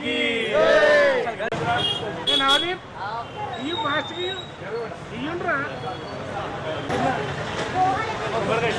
కి నేను అది ఈ మాస్కి ఇయ్యండ్రా. అదే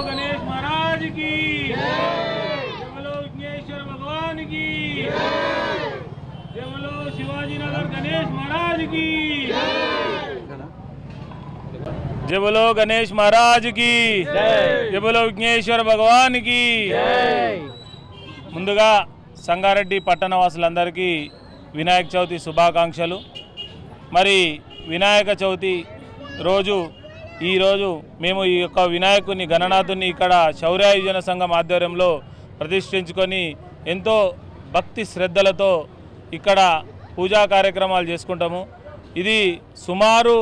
गणेश महाराज की जय बोलो विघ्नेश्वर भगवान की जय बोलो शिवाजी नगर गणेश महाराज की जय बोलो गणेश महाराज की जय बोलो విఘ్నేశ్వర భగవాన్ కి ముందుగా సంగారెడ్డి పట్టణ వాసులందరికీ వినాయక చవితి శుభాకాంక్షలు మరి వినాయక చవితి రోజు ఈరోజు మేము ఈ యొక్క వినాయకుని గణనాథుని ఇక్కడ శౌర్యాయుజన సంఘం ఆధ్వర్యంలో ప్రతిష్ఠించుకొని ఎంతో భక్తి శ్రద్ధలతో ఇక్కడ పూజా కార్యక్రమాలు చేసుకుంటాము. ఇది సుమారు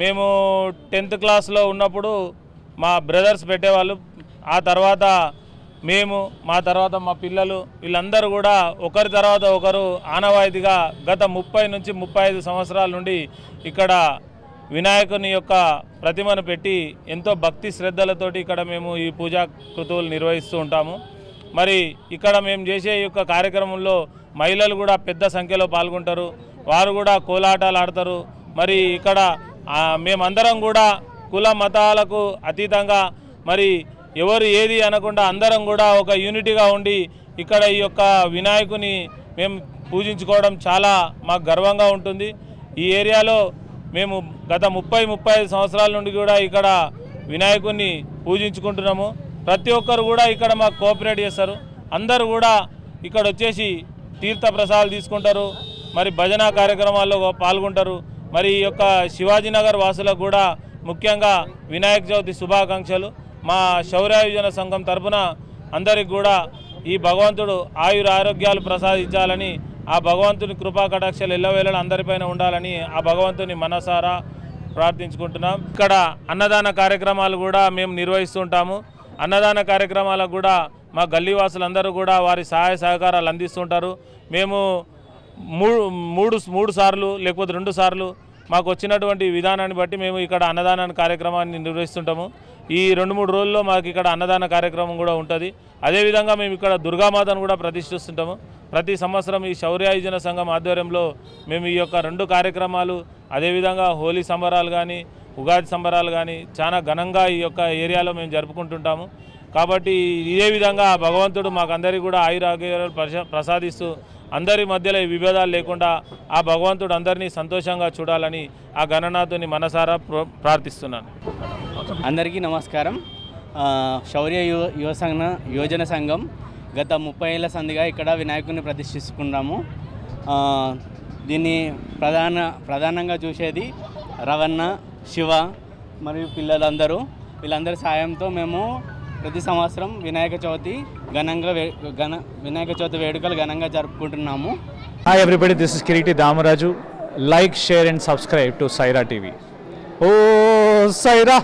మేము టెన్త్ క్లాస్లో ఉన్నప్పుడు మా బ్రదర్స్ పెట్టేవాళ్ళు. ఆ తర్వాత మేము మా తర్వాత మా పిల్లలు వీళ్ళందరూ కూడా ఒకరి తర్వాత ఒకరు ఆనవాయితీగా గత ముప్పై నుంచి ముప్పై ఐదు సంవత్సరాల నుండి ఇక్కడ వినాయకుని యొక్క ప్రతిమను పెట్టి ఎంతో భక్తి శ్రద్ధలతోటి ఇక్కడ మేము ఈ పూజా కృతువులు నిర్వహిస్తూ ఉంటాము. మరి ఇక్కడ మేము చేసే యొక్క కార్యక్రమంలో మహిళలు కూడా పెద్ద సంఖ్యలో పాల్గొంటారు. వారు కూడా కోలాటాలు ఆడతారు. మరి ఇక్కడ మేమందరం కూడా కుల మతాలకు అతీతంగా మరి ఎవరు ఏది అనకుండా అందరం కూడా ఒక యూనిటీగా ఉండి ఇక్కడ ఈ యొక్క వినాయకుని మేము పూజించుకోవడం చాలా మాకు గర్వంగా ఉంటుంది. ఈ ఏరియాలో మేము గత ముప్పై ముప్పై సంవత్సరాల నుండి కూడా ఇక్కడ వినాయకుడిని పూజించుకుంటున్నాము. ప్రతి ఒక్కరు కూడా ఇక్కడ మాకు కోఆపరేట్ చేస్తారు. అందరూ కూడా ఇక్కడ వచ్చేసి తీర్థ ప్రసాదాలు తీసుకుంటారు. మరి భజన కార్యక్రమాల్లో పాల్గొంటారు. మరి ఈ యొక్క శివాజీనగర్ వాసులకు కూడా ముఖ్యంగా వినాయక చవితి శుభాకాంక్షలు. మా శౌర్యాయుజన సంఘం తరపున అందరికి కూడా ఈ భగవంతుడు ఆయుర ఆరోగ్యాలు ప్రసాదించాలని ఆ భగవంతుని కృపా కటాక్షలు ఎల్లవేళలు అందరిపైన ఉండాలని ఆ భగవంతుని మనసారా ప్రార్థించుకుంటున్నాం. ఇక్కడ అన్నదాన కార్యక్రమాలు కూడా మేము నిర్వహిస్తుంటాము. అన్నదాన కార్యక్రమాలకు కూడా మా గల్లీవాసులందరూ కూడా వారి సహాయ సహకారాలు అందిస్తుంటారు. మేము మూడు మూడు మూడు సార్లు లేకపోతే రెండు సార్లు మాకు వచ్చినటువంటి విధానాన్ని బట్టి మేము ఇక్కడ అన్నదాన కార్యక్రమాన్ని నిర్వహిస్తుంటాము. ఈ రెండు మూడు రోజుల్లో మాకు ఇక్కడ అన్నదాన కార్యక్రమం కూడా ఉంటుంది. అదేవిధంగా మేము ఇక్కడ దుర్గామాతను కూడా ప్రతిష్ఠిస్తుంటాము. ప్రతి సంవత్సరం ఈ శౌర్యాయుజన సంఘం ఆధ్వర్యంలో మేము ఈ యొక్క రెండు కార్యక్రమాలు అదేవిధంగా హోలీ సంబరాలు కానీ ఉగాది సంబరాలు కానీ చాలా ఘనంగా ఈ యొక్క ఏరియాలో మేము జరుపుకుంటుంటాము. కాబట్టి ఇదే విధంగా భగవంతుడు మాకందరికీ కూడా ఆయురాగ్యాలు ప్రసాదిస్తూ అందరి మధ్యలో విభేదాలు లేకుండా ఆ భగవంతుడు అందరినీ సంతోషంగా చూడాలని ఆ గణనాథుని మనసారా ప్రార్థిస్తున్నాను. అందరికీ నమస్కారం. శౌర్య యువ యువ సంఘ యోజన సంఘం గత ముప్పై ఏళ్ళ సందిగా ఇక్కడ వినాయకుడిని ప్రతిష్ఠిస్తున్నాము దీన్ని ప్రధాన ప్రధానంగా చూసేది రవణ శివ మరియు పిల్లలందరూ. వీళ్ళందరి సాయంతో మేము ప్రతి సంవత్సరం వినాయక చవితి ఘనంగా వే ఘన వినాయక చవితి వేడుకలు ఘనంగా జరుపుకుంటున్నాము. Hi everybody this is Kiriti Damaraju like share and subscribe to Saira TV oh Sye Raa